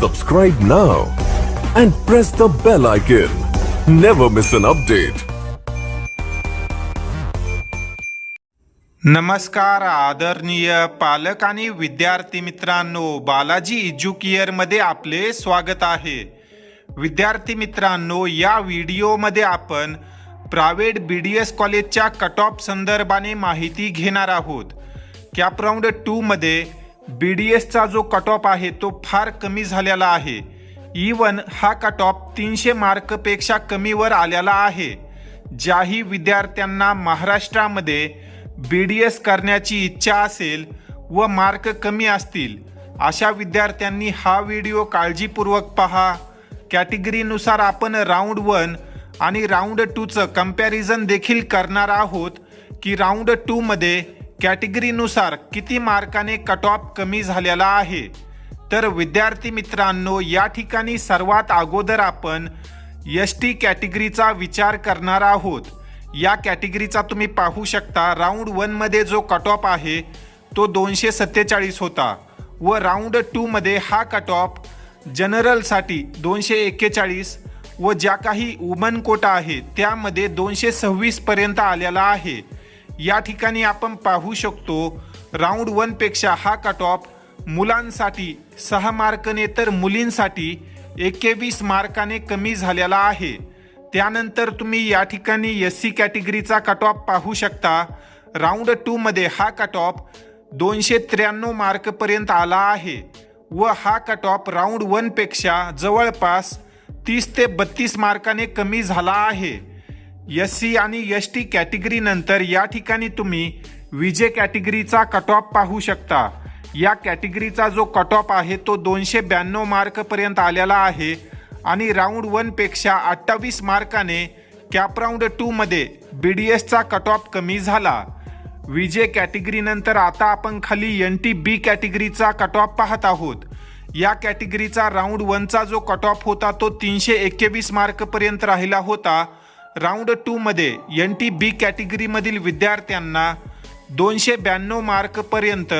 Subscribe now and press the bell icon. Never miss an update. नमस्कार आदरणीय पालक आणि विद्यार्थी मित्रांनो बालाजी एज्युकेअरमध्ये आपले स्वागत आहे विद्यार्थी मित्रांनो या व्हिडिओमध्ये आपण प्रायव्हेट बी डी एस कॉलेजच्या कट ऑफ संदर्भाने माहिती घेणार आहोत कॅप राऊंड टूमध्ये बी डी एसचा जो कट ऑफ आहे तो फार कमी झालेला आहे. E इवन हा कट ऑफ तीनशे मार्कपेक्षा कमीवर आलेला आहे. ज्याही विद्यार्थ्यांना महाराष्ट्रामध्ये बी डी एस करण्याची इच्छा असेल व मार्क कमी असतील अशा विद्यार्थ्यांनी हा व्हिडिओ काळजीपूर्वक पहा. कॅटेगरीनुसार आपण राऊंड वन आणि राऊंड टूचं कंपॅरिझन देखील करणार आहोत की राऊंड टूमध्ये कॅटेगरीनुसार किती मार्काने कट ऑफ कमी झालेला आहे? तर विद्यार्थी मित्रांनो या ठिकाणी सर्वात अगोदर आपण एस टी कॅटेगरीचा विचार करणार आहोत. या कॅटेगरीचा तुम्ही पाहू शकता राऊंड वनमध्ये जो कट ऑफ आहे तो दोनशे सत्तेचाळीस होता. व राऊंड टूमध्ये हा कट ऑफ जनरलसाठी दोनशे एक्केचाळीस व ज्या काही वुमन कोटा आहे त्यामध्ये दोनशे सव्वीसपर्यंत आलेला आहे. या ठिकाणी आपण पाहू शकतो राऊंड वनपेक्षा हा कट ऑफ मुलांसाठी सहा मार्कने तर मुलींसाठी एकेवीस मार्काने कमी झालेला आहे. त्यानंतर तुम्ही या ठिकाणी एस सी कॅटेगरीचा कट ऑफ पाहू शकता. राऊंड टूमध्ये हा कट ऑफ दोनशे त्र्याण्णव मार्कपर्यंत आला आहे व हा कट ऑफ राऊंड वनपेक्षा जवळपास तीस ते बत्तीस मार्काने कमी झाला आहे. एस सी आणि एस टी कॅटेगरीनंतर या ठिकाणी तुम्ही विजे कॅटेगरीचा कट ऑफ पाहू शकता. या कॅटेगरीचा जो कट ऑफ आहे तो दोनशे ब्याण्णव मार्कपर्यंत आलेला आहे आणि राऊंड वनपेक्षा अठ्ठावीस मार्काने कॅप राऊंड टूमध्ये बी डी एसचा कट ऑफ कमी झाला. विजे कॅटेगरीनंतर आता आपण खाली एन टी बी कॅटेगरीचा कट ऑफ पाहत आहोत. या कॅटेगरीचा राऊंड वनचा जो कट ऑफ होता तो तीनशे एक्केवीस मार्कपर्यंत राहिला होता. राऊंड टूमध्ये एन टी बी कॅटेगरीमधील विद्यार्थ्यांना दोनशे ब्याण्णव मार्कपर्यंत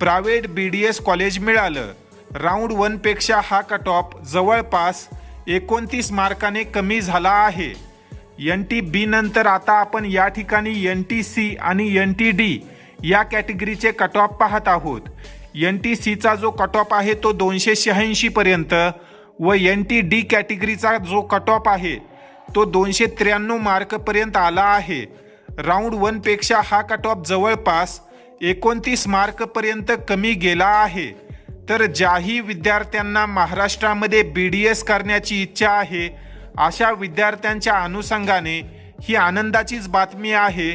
private B D S college मिळालं. राऊंड वनपेक्षा हा कट ऑफ जवळपास एकोणतीस मार्काने कमी झाला आहे. एन टी बी नंतर आता आपण या ठिकाणी एन टी सी आणि एन टी डी या कॅटेगरीचे कट ऑफ पाहत आहोत. एन टी सीचा जो कट ऑफ आहे तो दोनशे शहाऐंशीपर्यंत व एन टी डी कॅटेगरीचा जो कट ऑफ आहे तो दोनशे त्र्याण्णव मार्कपर्यंत आला आहे. राऊंड वनपेक्षा हा कट ऑफ जवळपास एकोणतीस मार्कपर्यंत कमी गेला आहे. तर ज्याही विद्यार्थ्यांना महाराष्ट्रामध्ये बी डी एस करण्याची इच्छा आहे अशा विद्यार्थ्यांच्या अनुषंगाने ही आनंदाचीच बातमी आहे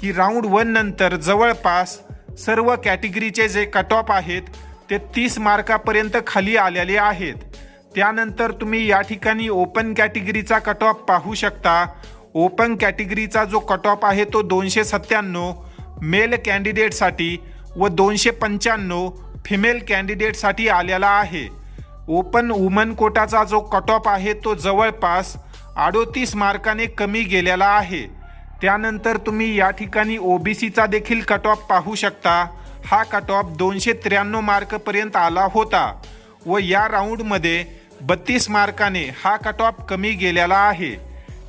की राऊंड वन नंतर जवळपास सर्व कॅटेगरीचे जे कट ऑफ आहेत ते तीस मार्कापर्यंत खाली आलेले आहेत. त्यानंतर तुम्ही या ठिकाणी ओपन कॅटेगरीचा कट ऑफ पाहू शकता. ओपन कॅटेगरीचा जो कट ऑफ आहे तो दोनशे सत्त्याण्णव मेल कॅन्डिडेटसाठी व दोनशे पंच्याण्णव फिमेल कॅन्डिडेटसाठी आलेला आहे. ओपन वुमन कोटाचा जो कट ऑफ आहे तो जवळपास अडोतीस मार्काने कमी गेलेला आहे. त्यानंतर तुम्ही या ठिकाणी ओ बी सीचा देखील कट ऑफ पाहू शकता. हा कट ऑफ दोनशे त्र्याण्णव मार्कपर्यंत आला होता. व या राऊंडमध्ये बत्तीस मार्काने हा कट ऑफ कमी गेलेला आहे.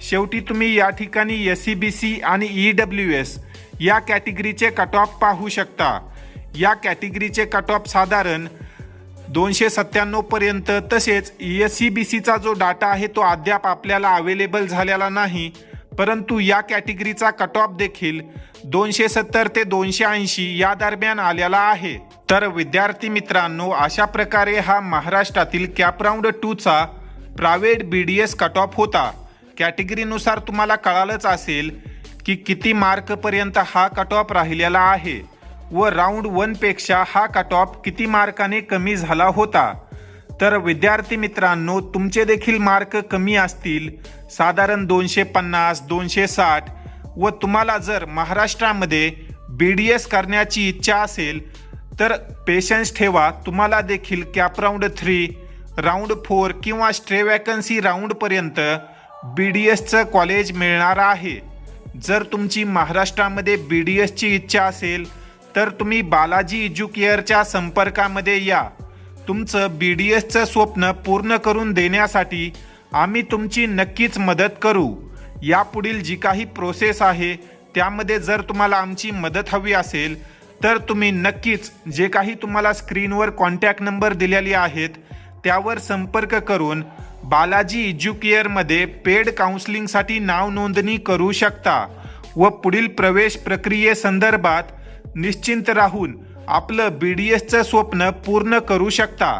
शेवटी तुम्ही या ठिकाणी एस सी बी सी आणि ई डब्ल्यू एस या कॅटेगरीचे कट ऑफ पाहू शकता. या कॅटेगरीचे कट ऑफ साधारण दोनशे सत्त्याण्णवपर्यंत तसेच E एस सी बी सीचा जो डाटा आहे तो अद्याप आपल्याला अवेलेबल झालेला नाही. परंतु या कॅटेगरीचा कट ऑफ देखील दोनशे सत्तर ते दोनशे ऐंशी या दरम्यान आलेला आहे. तर विद्यार्थी मित्रांनो अशा प्रकारे हा महाराष्ट्रातील कॅपराऊंड टूचा private B D S cut off होता. कॅटेगरीनुसार तुम्हाला कळालंच असेल की किती मार्कपर्यंत हा कट ऑफ राहिलेला आहे व राऊंड वनपेक्षा हा कट ऑफ किती मार्काने कमी झाला होता. तर विद्यार्थी मित्रांनो तुमचे देखील मार्क कमी असतील. साधारण दोनशे पन्नास दोनशे साठ व तुम्हाला जर महाराष्ट्रामध्ये बी डी एस करण्याची इच्छा असेल तर पेशन्स ठेवा. तुम्हाला देखील CAP round three round four किंवा स्ट्रे वॅकन्सी राऊंडपर्यंत बी डी एसचं कॉलेज मिळणार आहे. जर तुमची महाराष्ट्रामध्ये बी डी एसची इच्छा असेल तर तुम्ही बालाजी एज्युकेअरच्या संपर्कामध्ये या. तुमचं बी डी एसचं स्वप्न पूर्ण करून देण्यासाठी आम्ही तुमची नक्कीच मदत करू. यापुढील जी काही प्रोसेस आहे त्यामध्ये जर तुम्हाला आमची मदत हवी असेल तर तुम्ही नक्कीच जे काही तुम्हाला स्क्रीनवर कॉन्टॅक्ट नंबर दिलेले आहेत त्यावर संपर्क करून बालाजी एज्युकेअरमध्ये पेड काउन्सिलिंगसाठी नाव नोंदणी करू शकता व पुढील प्रवेश प्रक्रियेसंदर्भात निश्चिंत राहून आपलं बी डी एसचं स्वप्न पूर्ण करू शकता.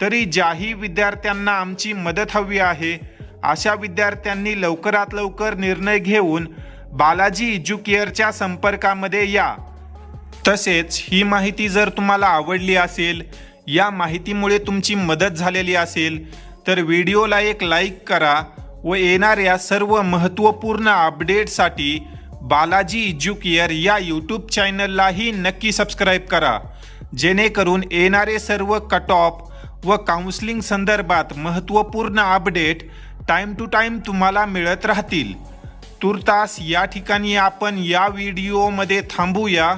तरी ज्याही विद्यार्थ्यांना आमची मदत हवी आहे अशा विद्यार्थ्यांनी लवकरात लवकर निर्णय घेऊन बालाजी एज्युकेअरच्या संपर्कामध्ये या. तसेच ही माहिती जर तुम्हाला आवडली असेल या माहितीमुळे तुमची मदत झालेली असेल तर व्हिडिओला एक लाईक करा व येणाऱ्या सर्व महत्त्वपूर्ण अपडेटसाठी बालाजी एज्युकेअर या यूट्यूब चॅनललाही नक्की सबस्क्राईब करा. जेणेकरून येणारे सर्व कट ऑफ व काउन्सिलिंग संदर्भात महत्त्वपूर्ण अपडेट टाईम टू टाईम तुम्हाला मिळत राहतील. तुर्तास या ठिकाणी आपण या व्हिडिओमध्ये थांबूया.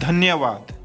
धन्यवाद.